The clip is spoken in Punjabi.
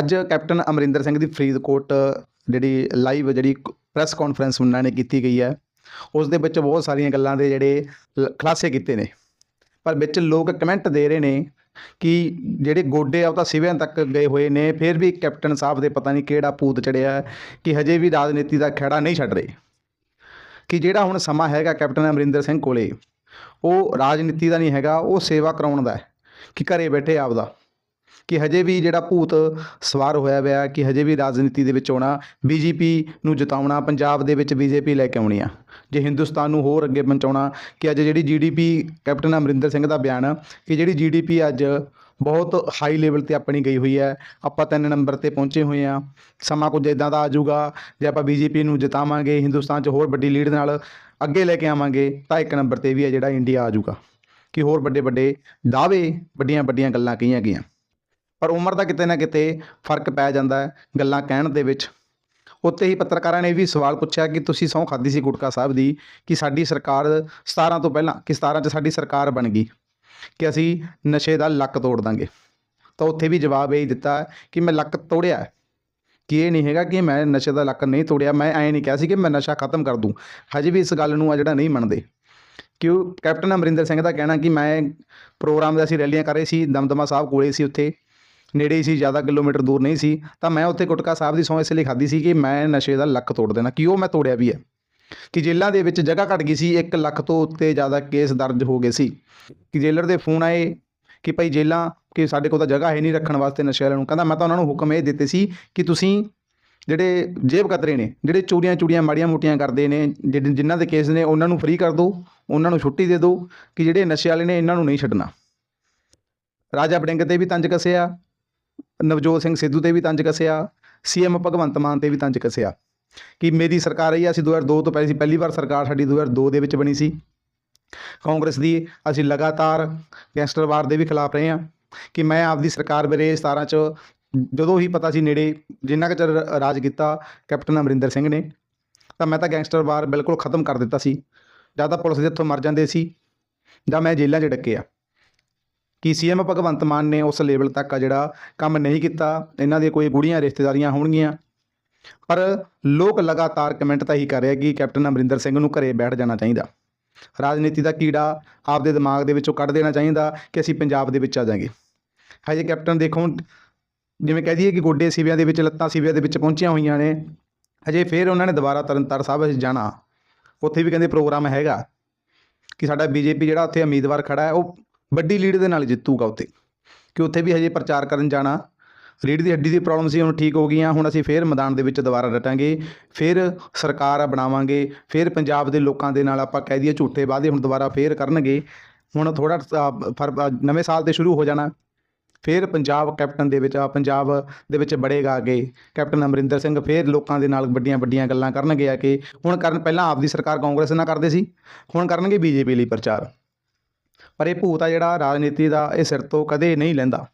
ਅੱਜ ਕੈਪਟਨ ਅਮਰਿੰਦਰ ਸਿੰਘ ਦੀ ਫਰੀਦਕੋਟ, ਜਿਹੜੀ ਲਾਈਵ ਜਿਹੜੀ ਪ੍ਰੈਸ ਕਾਨਫਰੰਸ ਉਹਨਾਂ ਨੇ ਕੀਤੀ ਗਈ ਹੈ ਉਸ ਦੇ ਵਿੱਚ ਬਹੁਤ ਸਾਰੀਆਂ ਗੱਲਾਂ ਦੇ ਜਿਹੜੇ ਲ- ਖੁਲਾਸੇ ਕੀਤੇ ਨੇ। ਪਰ ਵਿੱਚ ਲੋਕ ਕਮੈਂਟ ਦੇ ਰਹੇ ਨੇ ਕਿ ਜਿਹੜੇ ਗੋਡੇ ਆ ਉਹ ਤਾਂ ਸਿਵਿਆਂ ਤੱਕ ਗਏ ਹੋਏ ਨੇ, ਫਿਰ ਵੀ ਕੈਪਟਨ ਸਾਹਿਬ ਦੇ ਪਤਾ ਨਹੀਂ ਕਿਹੜਾ ਭੂਤ ਚੜਿਆ, ਕਿ ਹਜੇ ਵੀ ਰਾਜਨੀਤੀ ਦਾ ਖਹਿੜਾ ਨਹੀਂ ਛੱਡ ਰਹੇ। ਕਿ ਜਿਹੜਾ ਹੁਣ ਸਮਾਂ ਹੈਗਾ ਕੈਪਟਨ ਅਮਰਿੰਦਰ ਸਿੰਘ ਕੋਲੇ, ਉਹ ਰਾਜਨੀਤੀ ਦਾ ਨਹੀਂ ਹੈਗਾ, ਉਹ ਸੇਵਾ ਕਰਾਉਣ ਦਾ ਹੈ, ਕਿ ਘਰੇ ਬੈਠੇ ਆਪਦਾ ਕਿ ਹਜੇ ਵੀ ਜਿਹੜਾ ਭੂਤ ਸਵਾਰ ਹੋਇਆ ਹੋਇਆ ਕਿ ਹਜੇ ਵੀ ਰਾਜਨੀਤੀ ਦੇ ਵਿੱਚ ਆਉਣਾ, ਬੀਜੇਪੀ ਨੂੰ ਜਿਤਾਉਣਾ, ਪੰਜਾਬ ਦੇ ਵਿੱਚ ਬੀਜੇਪੀ ਲੈ ਕੇ ਆਉਣੀ ਆ। ਜੇ ਹਿੰਦੁਸਤਾਨ ਨੂੰ ਹੋਰ ਅੱਗੇ ਪਹੁੰਚਾਉਣਾ, ਕਿ ਅੱਜ ਜਿਹੜੀ ਜੀਡੀਪੀ ਕੈਪਟਨ ਅਮਰਿੰਦਰ ਸਿੰਘ ਦਾ ਬਿਆਨ, ਕਿ ਜਿਹੜੀ ਜੀਡੀਪੀ ਅੱਜ ਬਹੁਤ ਹਾਈ ਲੈਵਲ ਤੇ ਆਪਣੀ ਗਈ ਹੋਈ ਹੈ, ਆਪਾਂ ਤਿੰਨ ਨੰਬਰ ਤੇ ਪਹੁੰਚੇ ਹੋਏ ਆ। ਸਮਾਂ ਕੁਝ ਇਦਾਂ ਦਾ ਆ ਜਾਊਗਾ, ਜੇ ਆਪਾਂ ਬੀਜੇਪੀ ਨੂੰ ਜਿਤਾਵਾਂਗੇ, ਹਿੰਦੁਸਤਾਨ 'ਚ ਹੋਰ ਵੱਡੀ ਲੀਡ ਨਾਲ ਅੱਗੇ ਲੈ ਕੇ ਆਵਾਂਗੇ, ਤਾਂ ਇੱਕ ਨੰਬਰ ਤੇ ਵੀ ਹੈ ਜਿਹੜਾ ਇੰਡੀਆ ਆ ਜਾਊਗਾ। ਕਿ ਹੋਰ ਵੱਡੇ ਵੱਡੇ ਦਾਅਵੇ ਵੱਡੀਆਂ ਵੱਡੀਆਂ ਗੱਲਾਂ ਕਹੀਆਂ ਗਈਆਂ। ਪਰ ਉਮਰ ਦਾ ਕਿਤੇ ਨਾ ਕਿਤੇ ਫ਼ਰਕ ਪੈ ਜਾਂਦਾ ਹੈ ਗੱਲਾਂ ਕਹਿਣ ਦੇ ਵਿੱਚ। ਉੱਤੇ ਹੀ ਪੱਤਰਕਾਰਾਂ ਨੇ ਵੀ ਸਵਾਲ ਪੁੱਛਿਆ ਕਿ ਤੁਸੀਂ ਸਹੁੰ ਖਾਦੀ ਸੀ ਗੁਟਕਾ ਸਾਹਿਬ ਦੀ ਕਿ ਸਾਡੀ ਸਰਕਾਰ 17 ਤੋਂ ਪਹਿਲਾਂ, ਕਿ 17 'ਚ ਸਾਡੀ ਸਰਕਾਰ ਬਣ ਗਈ, ਕਿ ਅਸੀਂ ਨਸ਼ੇ ਦਾ ਲੱਕ ਤੋੜ ਦਾਂਗੇ। ਤਾਂ ਉੱਥੇ ਵੀ ਜਵਾਬ ਇਹ ਦਿੱਤਾ ਕਿ ਮੈਂ ਲੱਕ ਤੋੜਿਆ ਕਿ ਇਹ ਨਹੀਂ ਹੈਗਾ ਕਿ ਮੈਂ ਨਸ਼ੇ ਦਾ ਲੱਕ ਨਹੀਂ ਤੋੜਿਆ, ਮੈਂ ਐਂ ਨਹੀਂ ਕਿਹਾ ਸੀ ਕਿ ਮੈਂ ਨਸ਼ਾ ਖਤਮ ਕਰ ਦੂੰ। ਹਜੇ ਵੀ ਇਸ ਗੱਲ ਨੂੰ ਆ ਜਿਹੜਾ ਨਹੀਂ ਮੰਨਦੇ। ਕਿਉਂ? ਕੈਪਟਨ ਅਮਰਿੰਦਰ ਸਿੰਘ ਦਾ ਕਹਿਣਾ ਕਿ ਮੈਂ ਪ੍ਰੋਗਰਾਮ ਦਾ ਅਸੀਂ ਰੈਲੀਆਂ ਕਰ ਰਹੇ ਸੀ, ਦਮਦਮਾ ਸਾਹਿਬ ਕੋਲੇ ਸੀ ਉੱਥੇ। ਨੇੜੇ ਹੀ ਸੀ, ਜ਼ਿਆਦਾ ਕਿਲੋਮੀਟਰ ਦੂਰ ਨਹੀਂ ਸੀ, ਤਾਂ ਮੈਂ ਉੱਥੇ ਗੁਟਕਾ ਸਾਹਿਬ ਦੀ ਸਹੁੰ ਇਸ ਲਈ ਖਾਧੀ ਸੀ ਕਿ ਮੈਂ ਨਸ਼ੇ ਦਾ ਲੱਕ ਤੋੜ ਦੇਣਾ, ਕਿ ਉਹ ਮੈਂ ਤੋੜਿਆ ਵੀ ਹੈ। ਕਿ ਜੇਲ੍ਹਾਂ ਦੇ ਵਿੱਚ ਜਗ੍ਹਾ ਘਟ ਗਈ ਸੀ 1 ਲੱਖ ਤੋਂ ਉੱਤੇ ਜ਼ਿਆਦਾ ਕੇਸ ਦਰਜ ਹੋ ਗਏ ਸੀ। ਕਿ ਜੇਲਰ ਦੇ ਫੋਨ ਆਏ ਕਿ ਭਾਈ ਜੇਲ੍ਹਾਂ, ਕਿ ਸਾਡੇ ਕੋਲ ਤਾਂ ਜਗ੍ਹਾ ਹੈ ਨਹੀਂ ਰੱਖਣ ਵਾਸਤੇ ਨਸ਼ੇ ਵਾਲਿਆਂ ਨੂੰ। ਕਹਿੰਦਾ ਮੈਂ ਤਾਂ ਉਹਨਾਂ ਨੂੰ ਹੁਕਮ ਇਹ ਦਿੱਤੇ ਸੀ ਕਿ ਤੁਸੀਂ ਜਿਹੜੇ ਜੇਬ ਕਤਰੇ ਨੇ, ਜਿਹੜੇ ਚੋਰੀਆਂ ਚੂੜੀਆਂ ਮਾੜੀਆਂ ਮੋਟੀਆਂ ਕਰਦੇ ਨੇ ਜਿਹੜੇ ਜਿਨ੍ਹਾਂ ਦੇ ਕੇਸ ਨੇ ਉਹਨਾਂ ਨੂੰ ਫ੍ਰੀ ਕਰ ਦਿਓ ਉਹਨਾਂ ਨੂੰ ਛੁੱਟੀ ਦੇ ਦਿਓ ਕਿ ਜਿਹੜੇ ਨਸ਼ੇ ਵਾਲੇ ਨੇ ਇਹਨਾਂ ਨੂੰ ਨਹੀਂ ਛੱਡਣਾ। ਰਾਜਾ ਬੜਿੰਗ ਤੇ ਵੀ ਤੰਜ ਕੱਸਿਆ ਨਵਜੋਤ ਸਿੰਘ ਸਿੱਧੂ ਤੇ ਵੀ ਤੰਜ ਕੱਸਿਆ ਸੀਐਮ ਭਗਵੰਤ ਮਾਨ ਤੇ ਵੀ ਤੰਜ ਕੱਸਿਆ। ਕਿ ਮੇਰੀ ਸਰਕਾਰ ਆਈ ਆ, ਅਸੀਂ 2002 ਤੋਂ ਪਹਿਲੀ ਸੀ ਪਹਿਲੀ ਵਾਰ ਸਰਕਾਰ ਸਾਡੀ 2002 ਦੇ ਵਿੱਚ ਬਣੀ ਸੀ। ਕਾਂਗਰਸ ਦੀ ਅਸੀਂ ਲਗਾਤਾਰ ਗੈਂਗਸਟਰਵਾਦ ਦੇ ਵੀ ਖਿਲਾਫ ਰਹੇ ਹਾਂ ਕਿ ਮੈਂ ਆਪਦੀ ਸਰਕਾਰ ਵੇਲੇ 17 ਚ ਜਦੋਂ ਹੀ ਪਤਾ ਸੀ ਨੇੜੇ ਜਿੰਨਾ ਕੁ ਚਿਰ ਰਾਜ ਕੀਤਾ ਕੈਪਟਨ ਅਮਰਿੰਦਰ ਸਿੰਘ ਨੇ ਤਾਂ ਮੈਂ ਤਾਂ ਗੈਂਗਸਟਰ ਵਾਰ ਬਿਲਕੁਲ ਖਤਮ ਕਰ ਦਿੱਤਾ ਸੀ। ਜਾਂ ਤਾਂ ਪੁਲਿਸ ਦੇ ਹੱਥੋਂ ਮਰ ਜਾਂਦੇ ਸੀ ਜਾਂ ਮੈਂ ਜੇਲ੍ਹਾਂ 'ਚ ਡੱਕਿਆ ਕਿ ਸੀਐਮ ਭਗਵੰਤ ਮਾਨ ਨੇ ਉਸ ਲੈਵਲ ਤੱਕ ਆ ਜਿਹੜਾ ਕੰਮ ਨਹੀਂ ਕੀਤਾ, ਇਹਨਾਂ ਦੇ ਕੋਈ ਗੁੜੀਆਂ ਰਿਸ਼ਤੇਦਾਰੀਆਂ ਹੋਣਗੀਆਂ। ਪਰ ਲੋਕ ਲਗਾਤਾਰ ਕਮੈਂਟ ਤਾਂ ਹੀ ਕਰ ਰਹੇ ਕਿ ਕੈਪਟਨ ਅਮਰਿੰਦਰ ਸਿੰਘ ਨੂੰ ਘਰੇ ਬੈਠ ਜਾਣਾ ਚਾਹੀਦਾ। ਰਾਜਨੀਤੀ ਦਾ ਕੀੜਾ ਆਪਦੇ ਦਿਮਾਗ ਦੇ ਵਿੱਚੋਂ ਕੱਢ ਦੇਣਾ ਚਾਹੀਦਾ ਕਿ ਅਸੀਂ ਪੰਜਾਬ ਦੇ ਵਿੱਚ ਆ ਜਾਾਂਗੇ। ਹਜੇ ਕੈਪਟਨ ਦੇਖੋ ਜਿਵੇਂ ਕਹਿ ਦਈਏ ਕਿ ਗੋਡੇ ਸਿਵਿਆਂ ਦੇ ਵਿੱਚ, ਲੱਤਾਂ ਸਿਵਿਆਂ ਦੇ ਵਿੱਚ ਪਹੁੰਚੀਆਂ ਹੋਈਆਂ ਨੇ, ਹਜੇ ਫਿਰ ਉਹਨਾਂ ਨੇ ਦੁਬਾਰਾ ਤਰਨਤਾਰ ਸਾਹਿਬ ਅਸੀਂ ਜਾਣਾ। ਉੱਥੇ ਵੀ ਕਹਿੰਦੇ ਪ੍ਰੋਗਰਾਮ ਹੈਗਾ। ਕਿ ਸਾਡਾ ਬੀਜੇਪੀ ਜਿਹੜਾ ਉੱਥੇ ਉਮੀਦਵਾਰ ਖੜਾ ਹੈ, ਉਹ ਵੱਡੀ ਲੀਡ ਦੇ ਨਾਲ ਜਿੱਤੂਗਾ ਉੱਥੇ। ਕਿ ਉੱਥੇ ਵੀ ਹਜੇ ਪ੍ਰਚਾਰ ਕਰਨ ਜਾਣਾ। ਰੀੜ੍ਹ ਦੀ ਹੱਡੀ ਦੀ ਪ੍ਰੋਬਲਮ ਸੀ, ਹੁਣ ਠੀਕ ਹੋ ਗਈਆਂ। ਹੁਣ ਅਸੀਂ ਫੇਰ ਮੈਦਾਨ ਦੇ ਵਿੱਚ ਦੁਬਾਰਾ ਡਟਾਂਗੇ। ਫਿਰ ਸਰਕਾਰ ਬਣਾਵਾਂਗੇ। ਫਿਰ ਪੰਜਾਬ ਦੇ ਲੋਕਾਂ ਦੇ ਨਾਲ ਆਪਾਂ ਕਹਿ ਦਈਏ ਝੂਠੇ ਵਾਅਦੇ ਹੁਣ ਦੁਬਾਰਾ ਫੇਰ ਕਰਨਗੇ। ਹੁਣ ਥੋੜਾ ਫਰ ਨਵੇਂ ਸਾਲ ਤੇ ਸ਼ੁਰੂ ਹੋ ਜਾਣਾ। ਫਿਰ ਪੰਜਾਬ ਕੈਪਟਨ ਦੇ ਵਿੱਚ ਪੰਜਾਬ ਦੇ ਵਿੱਚ ਬੜੇਗਾ ਅੱਗੇ। ਕੈਪਟਨ ਅਮਰਿੰਦਰ ਸਿੰਘ ਫਿਰ ਲੋਕਾਂ ਦੇ ਨਾਲ ਵੱਡੀਆਂ ਵੱਡੀਆਂ ਗੱਲਾਂ ਕਰਨਗੇ ਆ ਕਿ। ਹੁਣ ਕਰਨ, ਪਹਿਲਾਂ ਆਪਦੀ ਸਰਕਾਰ ਕਾਂਗਰਸ ਨਾਲ ਕਰਦੇ ਸੀ। ਹੁਣ ਕਰਨਗੇ ਬੀਜੇਪੀ ਲਈ ਪ੍ਰਚਾਰ। ਪਰ ਇਹ ਭੂਤ ਆ ਜਿਹੜਾ ਰਾਜਨੀਤੀ ਦਾ ਇਹ ਸਿਰ ਤੋਂ ਕਦੇ ਨਹੀਂ ਲੈਂਦਾ।